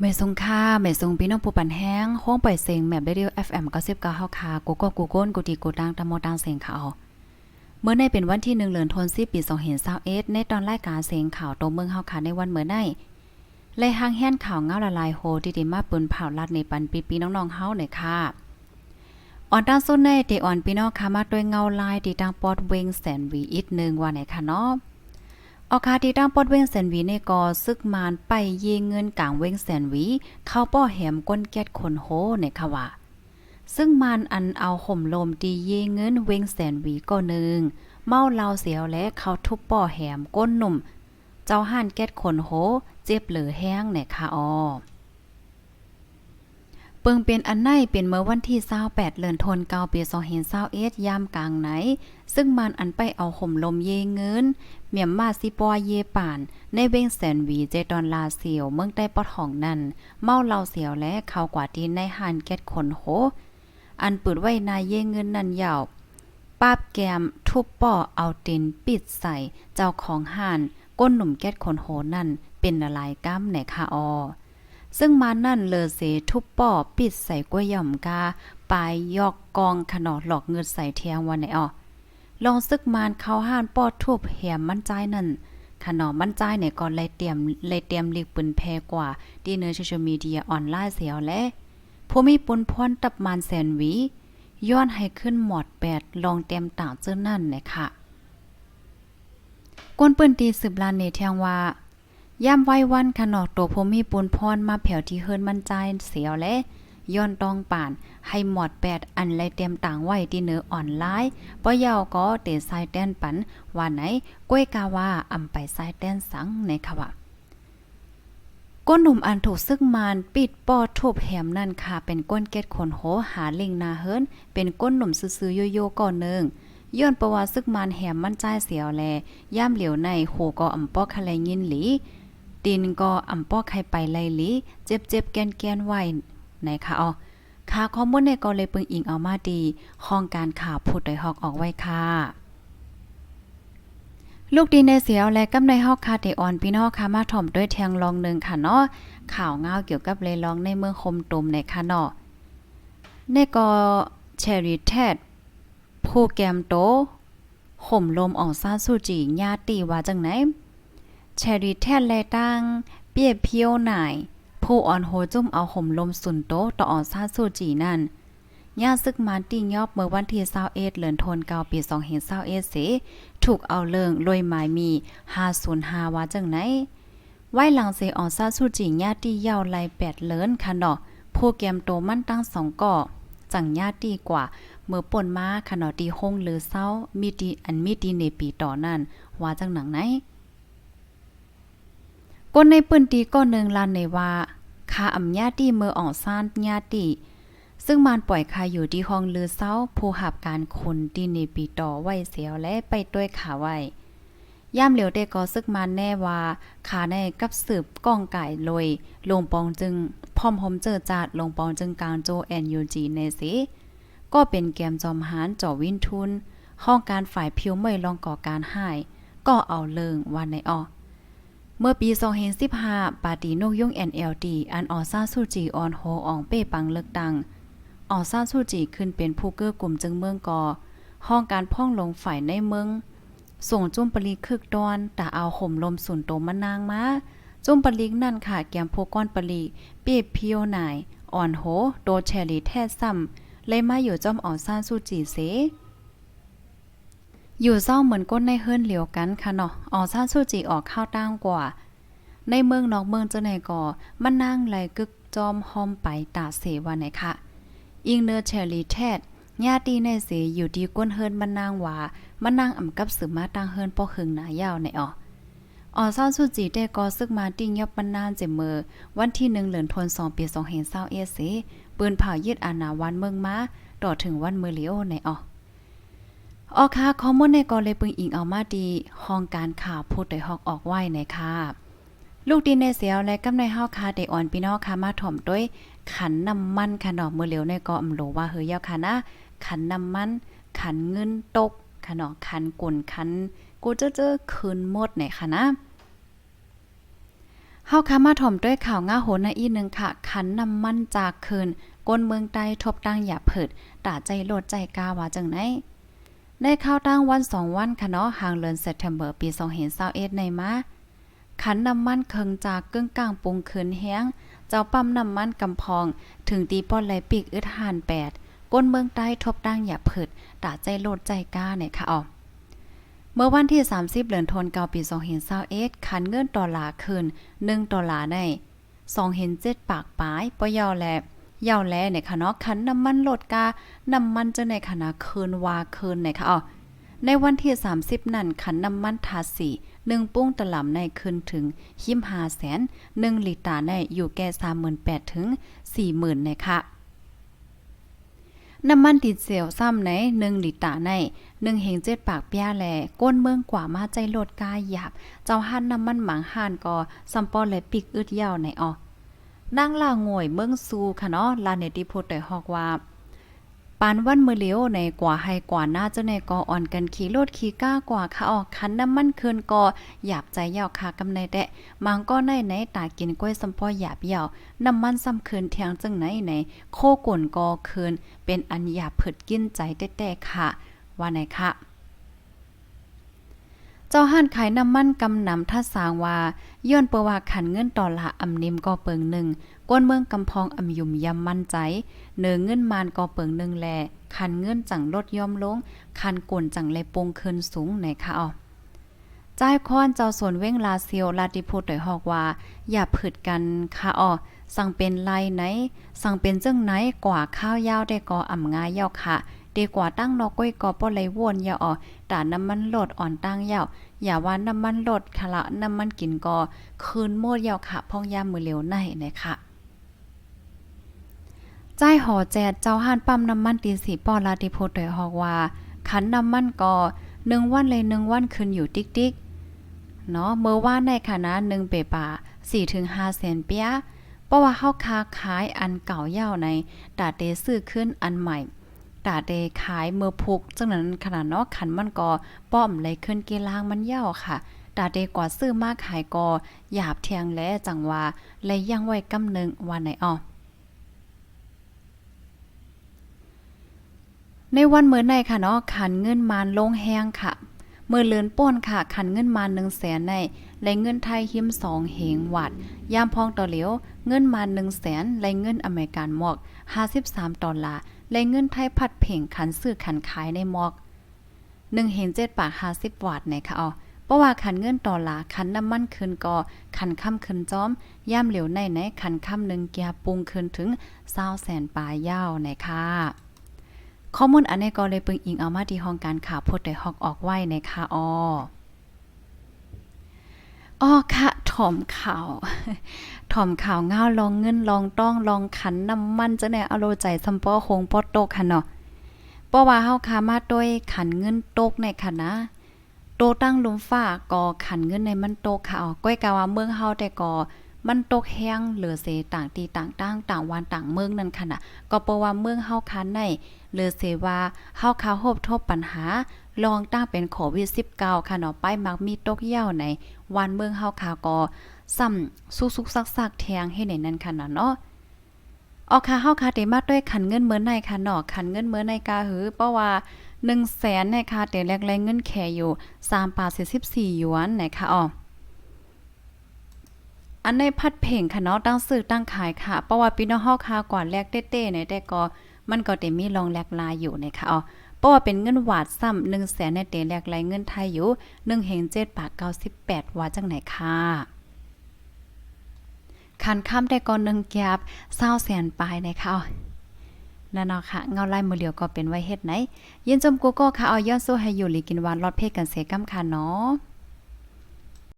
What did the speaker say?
ไม่ทรงค่าไม่ทรงพี่น้องผู้ปันแห้งห้องปล่อยเสียงแมบเรดิโอ FM 99เฮาคากูก็กูก้นกูดีกูดังตะโมดังเสียงข่าวเมื่อในเป็นวันที่1เดือนธันวาคมปี2021ในตอนรายการเสียงข่าวตรงเมืองเฮาคาในวันเมื่อในเลยหางแห่นข่าวเงาละลายโฮที่ด้มาปืนเผาลัดในปันปีๆน้องๆเฮาหน่อยค่ะออนตั้งสุดในเตออนพี่น้องค่ะมาด้วยเงาลายที่ตั้งปอดเวงแสนวีอีกหนึ่งว่าไหนค่ะเนาะ ออคาที่ตั้งปอดเวงแสนวีในกอซึกมานไปเยเงินกลางเวงแสนวี เข้าป้อแหมก้นแก๊ดคนโหในค่ะว่าซึ่งมันอันเอาห่มลมตีเยเงินเวงแสนวีก็หนึ่งเมาเหลาเสียวและเขาทุบป้อแหมก้นหนุ่ม เจ้าห่านแก๊ดคนโห เจ็บเหลือแห้งในค่ะออ เปิงเป็นอันในเป็นเมื่อวันที่28เดือนธันวาคมปี2021ยามกลางไหน ซึ่งมันอันไปเอาห่มลมเยเงินเมียมมาซิปอเยป่าน ในเวงแสนวีเจดอนลาเสียวเมืองใต้ปอดของนั้นเมาเหล้าเสียวและข่าวกว่าที่ในหานแก๊ดขนโห อันปืดไว้นายเยเงินนั่นยาวป้าบแกมทุบป้อเอาตินปิดใส่เจ้าของห่าน ก้นหนุ่มแก๊ดขนโหนั่นเป็นละลายก้ำในคาออ ซึ่งมานั่นเลอเสทุบป่อปิดใส่กล้วยหย่อมกาปลายยอกกองขนอดหลอกเงินใส่เทียงวันไหนออลองซึกมานเขาห้านป้อทุบแหมมั่นใจนั่นขนอมั่นใจเนี่ยก่อนเลยเตรียมเลยเตรียมลีกปืนแพกว่าดีเนอร์โซเชียลมีเดียออนไลน์เสียวและผู้มีปุนพรตับมานแสนวีย้อนให้ขึ้นหมอดแปดลองเตรียมต่างเจ้านั่นนะคะกวนปืนตีสืบลานเนเทียงว่า ย่ำไว้วันขนอกตัวผมมีปูนพรมาแผ่วที่เฮิรนมันใจเสียวและย้อนตองป่านให้หมอดแปดอันไรเตรียมต่างไว้ที่เนื้ออ่อนไลน์ปะยาวก็เตะสายแต้นปันว่าไหนก้วยกาว่าอำไปสายแต้นสังในค่ะว่าก้นหนุ่มอันถูกซึกมานปิดปอทุบแหมนั่นค่ะ เป็นก้นเก็ดขนโหหาลิงนาเฮิรนเป็นก้นหนุ่มซื่อๆโยโย่ก่อนหนึ่งย้อนประวัติซึกมานแหมมันใจเสียวแลย่ามเหลียวในโหก็อำปอคะแลยินหลี ดินก็อ่ำป้อใครไปไล่ลิเจ็บเจ็บแกนแกนไว้ไหนคะอ๋อค่าข้อมูลในก็เลยปึงอิงเอามาดีห้องการข่าวพูดโดยฮอกออกไว้ค่ะลูกดีในเสียวและกำในฮอกคาเตออนพี่น้องค่ะมาถ่อมด้วยแทงลองหนึ่งค่ะเนาะข่าวเงาเกี่ยวกับเลยลองในเมืองคมตุมในค่ะเนาะในก็เชอรี่แทดผู้แกมโตห่มลมอองซาสูจีญาติว่าจังไหน แชรี่แทนแลตั้งเปียเพียวหน่ายผู้อ่อนโหจุ่มเอาห่มลมสุนโตต่ออ่อนซาสูจีนั่นญาซึกมานติยอบเมื่อวันที่21เดือนธันวาคมปี2021เสถูกเอาเลิงลอยหมายมี505ว่าจังไหนไว้หลังเสอ่อนซาสูจีญาติยาวไล8เลินค่ะเนาะผู้แกมโตมันตั้งสองก่อจังญาติกว่าเมื่อป่นมาขนอดีห้งหรือเศร้ามีดีอันมีดีในปีต่อนั่นว่าจังหนังไหน ก้นในปืนตีก้อนหนึ่งลานในว่าคาอำญาติเมืออ่องซ่านญาติซึ่งมานปล่อยคาอยู่ที่ห้องลือเศร้าผู้หับการคนดีในปีต่อไว้เสียวและไปด้วยขาไว้ย่ามเหลียวได้ก็ซึกมานแน่ว่าขาในกับสืบก้องไก่ลอยลงปองจึงพร้อมหอมเจอจาดลงปองจึงกลางโจแอนยูจีในสิก็เป็นแกมจอมหานจ่อวินทุน ห้องการฝ่ายผิวไม่ลองก่อการหาย ก็เอาเลิงวันในออ เมื่อปี2015ปาตีนกยุ่ง NLD อันออซาซูจีออนโฮอองเป้ปังเลิกตัง ออซาซูจีขึ้นเป็นผู้เกื้อกลุ่มจึงเมืองกอ ห้องการพ่องลงฝ่ายในเมือง ส่งจุ้มปลีคึกดอนแต่เอาห่มลมสุนโตมานางมาจุ้มปลีกนั่นค่ะแกมพกก้อนปลีเปียเพียวนายอ่อนโหโดแชลีแท้ซ้ำเลยมาอยู่จอมออซาซูจีเส อยู่เศร้าเหมือนก้นในเฮิรนเหลียวกันค่ะเนาะออกซาซูจิออกข้าวตั้งกว่า ในเมืองนอกเมืองเจ้าไหนก่อมันนั่งไหลกึกจอมหอมไปตาเสวันไหนค่ะ อิงเนอร์เชอรี่แทดญาติในเสอยู่ดีก้นเฮิรนมันนางว่ามันนางอ่ำกับสือมาตั้งเฮิรนปอหึงหนายาวในออออซาซูจิได้กอซึกมาติ้งยอบปันนานเจเมอวันที่1เดือนธันวาคมปี2021เศร้าเอเสปืนเผายึดอาณาวันเมืองมาต่อถึงวันเมอลิโอในออ ออกค่ะข้อมูลในกอเลยปึงอิงเอามาดีห้องการข่าวพูดโดยฮอกออกไว้ในค่ะ ลูกดินในเสียวและกำในเฮาคาเดออนพี่น้องค่ะมาถ่อมด้วยขันน้ำมันค่ะเนาะมื้อเหลียวในก็อำโลว่าเฮยยาวค่ะนะขันน้ำมัน ขันเงินตกค่ะนาะขันกุนขันกูเจอเจอคืนหมดไหนค่ะนะเฮาคามาถ่อมด้วยข่าวง่าโหนนอีนึงค่ะ ขันน้ำมันจากคืนก้นเมืองใต้ทบตั้งอย่าเผิดตาใจโลดใจกาว่าจังไหน ได้เข้าตั้งวันสองวันค่ะเนาะห่างเดือนเซปเทมเบอร์ปี2021ในมาขันน้ำมันเคิงจากกึ่งกลางปรุงคืนแห้ง เจ้าปั๊มน้ำมันกำพอง ถึงตีป้อนไหลปีกอึดหานแปดก้นเมืองใต้ทบตั้งอย่าเผิดตาใจโลดใจกล้าเนี่ยค่ะอ๋อเมื่อวันที่ 30เดือนธันวาคมปี2021ขันเงินดอลลาร์คืน1 ดอลลาร์ใน2เห็น7ปากปลายปยาวแล ยาวแลเนี่ยค่ะเนาะขันน้ำมันลดกาน้ำมันจะในขณะคืนวาคืนเนี่ยค่ะอ๋อในวันที่ 30 นั่นขันน้ำมันทาสีหนึ่งปุ้งตะหล่ำในคืนถึงหิมหาแสนหนึ่งลิตรในอยู่แก่38,000ถึง40,000ในค่ะน้ำมันดีเซลซ้ำใน1ลิตรใน1เฮง7ปากเปียแลก้นเมืองกว่ามาใจโลดกายหยาบ เจ้าหันน้ำมันหมางห่านก็ซัมปอและปิกอึดยาวในออ นางลาง่วยเมืองซูค่ะเนาะลาเนติโพดได้ฮอกว่าปานวันมือเลียวในกว่าให้กว่าหน้าเจ้าในกออ่อนกันขี่รถขี่ก้ากว่าค่ะออกคันน้ำมันเคืนกอหยาบใจยาวค่ะกำในแดะมังก็ในไหนตากินกล้วยสำปอหยาบยาวน้ำมันซ้ำเคืนเทียงจังไหนไหนโคก่นกอเคืนเป็นอันหยาบผึดกินใจแต้ๆค่ะ ว่าไหนค่ะ เจ้าห้านขายน้ำมันกำนำท่าสางว่าย้อนเปว่าขันเงินต่อละอำนิมก็เปิงหนึ่งก้นเมืองกำพองอำยุ่มยำมั่นใจเนือเงินมานก็เปิงหนึ่งแลคันเงินจังลดย่อมลงคันกวนจังเลยปงคืนสูงไหนคะอ๋อจ่ายค้อนเจ้าส่วนเว้งลาเซียวลาติพูดโดยฮอกว่า อย่าผึดกันค่ะอ๋อสั่งเป็นไรไหน สั่งเป็นเจังไหนกว่าข้าวยาวได้ก็อ่ำงายยาวค่ะ ดีกว่าตั้งนอกก้อยก็บ่เลวนอย่าอ๋อตาน้ำมันโลดอ่อนตั้งยาวอย่าว่าน้ำมันโลดค่ะละน้ำมันกินก็คืนโมดยาวค่ะพองยามมือเหลวในนะคะจ่ายหอแจดเจ้าห้านปั๊มน้ำมันตีสีปอลาติโพดโดยฮอกว่าขันน้ำมันก็หนึ่งวันเลยหนึ่งวันขึ้นอยู่ติ๊กติ๊กเนาะเมื่อว่าในคณะหนึ่งเปป่าสี่ถึงห้าแสนเปียเพราะว่าเฮาค้าขายอันเก่าเย่าในดาเตซื้อขึ้นอันใหม่ ตาเดขายเมื่อพุกจังนั้นขนาดเนาะขันมันก็ป้อมเลยขึ้นเกลางมันเย่าค่ะตาเดกว่าซื้อมาขายก็หยาบเทียงและจังว่าเลยยังไว้กำนึงวันไหนอ้อในวันเมื่อในค่ะเนาะขันเงินมานลงแห้งค่ะ เมื่อเลือนป้นค่ะขันเงินมาน1 0 0 0 0แสนในและเงินไทยหิม2เหงวัดยามพองต่อเหลียวเงินมาน1 0 0 0 0แสนและเงินอเมริกันหมอก53ดอลลาร์ และเงินไทยผัดเพ่งขันซื้อขันขายในมอก1เห็น7ปาก50วัตต์ในค่ะอ๋อเพราะว่าขันเงินดอลลาร์ขันน้ำมันคืนก็ขันค่ำคืนจอม ย่ามเหลียวในในขันค่ำหนึ่งเกียปรุงคืนถึง20แสนปลายยาวในค่ะข้อมูลอันนี้ก็เลยปึงอิงเอามาที่ห้องการข่าวพดได้ฮอกออกไว้ในค่ะอ้ออ้อค่ะ ถ่อมข่าวถ่อมข่าวเงาลองเงินลองต้องลองขันน้ำมันจะแน่อโลใจซัมปอคงปอดโตกค่ะเนาะเพราะว่าเฮาคามาด้วยขันเงินโตกในค่ะนะโตตั้งลุมฟ้าก่อขันเงินในมันโตกค่ะอ๋อก้อยกะว่าเมืองเฮาแต่ก่อ มันตกแห้งเหลือเสต่างตีต่างต่างต่างวันต่างเมืองนั่นค่ะนะก็เพราะว่าเมืองเฮาคันในเหลือเสว่าเฮาคาโฮบทบปัญหา ลองตั้งเป็นโควิด19ค่ะเนาะไปมักมีตกเย่าในวันเมืองเฮาคาก็ซ้ำสุกๆซักๆแทงให้ในนั้นค่ะเนาะออกค่ะเฮาคาเตมาด้วยขันเงินเมื่อในค่ะเนาะขันเงินเมื่อในกาหือเพราะว่า1แสนในค่ะแต่แรกแรงเงินแค่อยู่3บาท44หยวนนะคะอ๋อ อันในพัดเพ่งค่ะเนาะตั้งซื้อตั้งขายค่ะ เพราะว่าพี่น้องเฮาคากว่าแลกเต้ๆในแต่ก็มันก็ได้มีรองแลกลายอยู่นะคะอ๋อเพราะว่าเป็นเงินหวาดซ้ำ1แสนในเตแลกลายเงินไทยอยู่1เฮง7บาท98 ว่าจังไหนค่ะคันข้ามได้ก่อนหนึ่งแกบเศร้าแสนปลายนะคะนั่นเนาะค่ะเงาไล่มือเหลียวก็เป็นไว้เฮ็ดไหน ยินจมกูก็ค่ะเอาย้อนสู้ให้อยู่หลีกินวานรอดเพศกันเสกำค่ะเนาะ